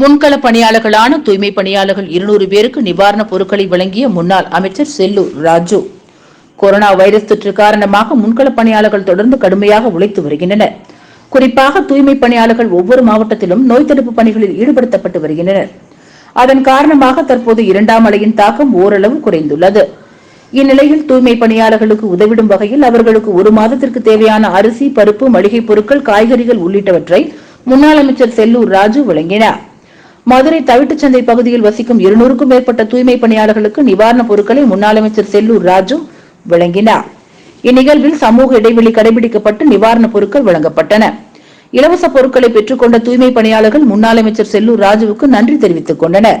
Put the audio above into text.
முன்கள பணியாளர்களான தூய்மை பணியாளர்கள் இருநூறு பேருக்கு நிவாரணப் பொருட்களை வழங்கிய முன்னாள் அமைச்சர் செல்லூர் ராஜு. கொரோனா வைரஸ் தொற்று காரணமாக முன்கள பணியாளர்கள் தொடர்ந்து கடுமையாக உழைத்து வருகின்றனர். குறிப்பாக தூய்மை பணியாளர்கள் ஒவ்வொரு மாவட்டத்திலும் நோய் தடுப்பு பணிகளில் ஈடுபடுத்தப்பட்டு வருகின்றனர். அதன் காரணமாக தற்போது இரண்டாம் அலையின் தாக்கம் ஓரளவு குறைந்துள்ளது. இந்நிலையில் தூய்மை பணியாளர்களுக்கு உதவிடும் வகையில் அவர்களுக்கு ஒரு மாதத்திற்கு தேவையான அரிசி பருப்பு மளிகைப் பொருட்கள் காய்கறிகள் உள்ளிட்டவற்றை முன்னாள் அமைச்சர் செல்லூர் ராஜு வழங்கினார். மதுரை தவிட்டுச்சந்தை பகுதியில் வசிக்கும் இருநூறுக்கும் மேற்பட்ட தூய்மை பணியாளர்களுக்கு நிவாரணப் பொருட்களை முன்னாள் அமைச்சர் செல்லூர் ராஜு வழங்கினார். இந்நிகழ்வில் சமூக இடைவெளி கடைபிடிக்கப்பட்டு நிவாரணப் பொருட்கள் வழங்கப்பட்டன. இலவச பொருட்களை பெற்றுக்கொண்ட தூய்மை பணியாளர்கள் முன்னாள் அமைச்சர் செல்லூர் ராஜுவுக்கு நன்றி தெரிவித்துக் கொண்டனர்.